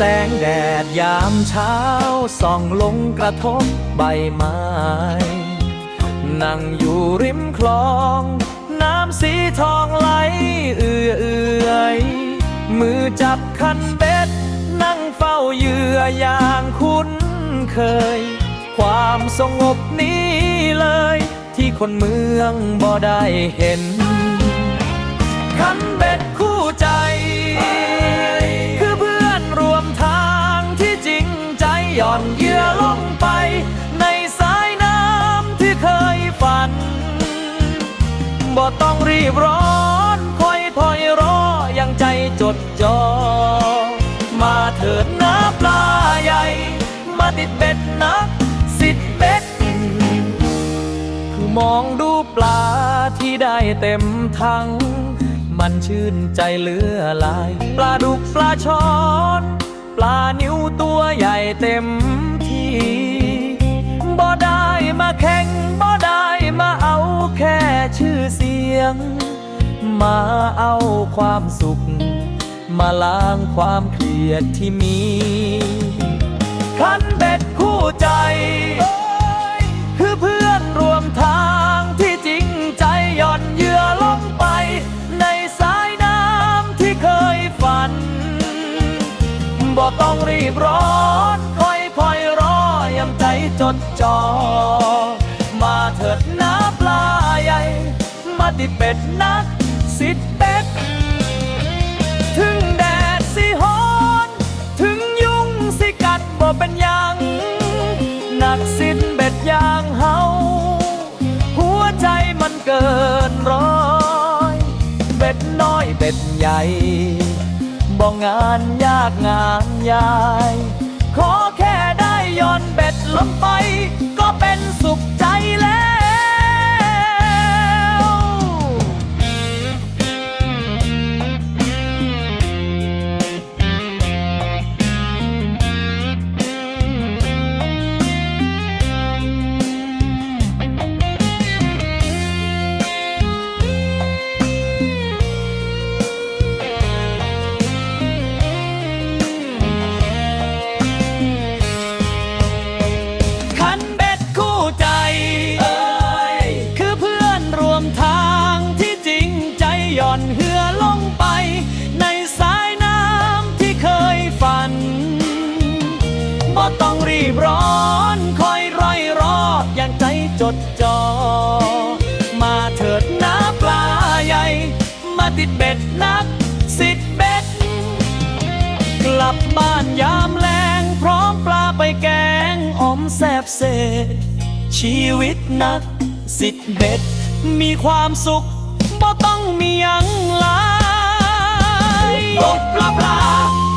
แสงแดดยามเช้า ส่องลงกระทบใบไม้ นั่งอยู่ริมคลอง น้ำสีทองไหลเอื่อยเอื่อยมือจับคันเบ็ด นั่งเฝ้าเหยื่ออย่างคุ้นเคย ความสงบนี้เลย ที่คนเมืองบ่ได้เห็น คันเบ็ด บร้อนคอยถอยรอยังใจจดจอ่อมาเถิดนะปลาใหญ่ มาติดเบ็ดนักสิทธิ์เบ็ดคือมองดูปลาที่ได้เต็มทั้ง มันชื่นใจเหลือลาย ปลาดุกปลาช้อน ปลานิ้วตัวใหญ่เต็ม มาเอาความสุข มาล้างความเครียดที่มีคันเบ็ดคู่ใจ คือเพื่อนรวมทางที่จริงใจหย่อนเยื่อลงไป ในสายน้ำที่เคยฝัน บ่ต้องรีบร้อนคอยพอยรอยำใจจดจอ่อมาเถิดน้าปลาใหญ่ มาติดเป็ดนัก เป็ดใหญ่บ่งานยากงานยาย ขอแค่ได้ย่อนเบ็ดลงไป ก็เป็นสุขใจแล้ว ต้องรีบร้อนคอยรอยรออย่างใจจดจอ่อมาเถิดน้าปลาใหญ่ มาติดเบ็ดนักสิทธิ์เบ็ด กลับบ้านยามแลงพร้อมปลาไปแกงออมแซบเศษ ชีวิตนักสิทธิ์เบ็ด มีความสุขบ่ต้องมียังลายตกปลาปลาตกปลาปลาม่วนไหลลา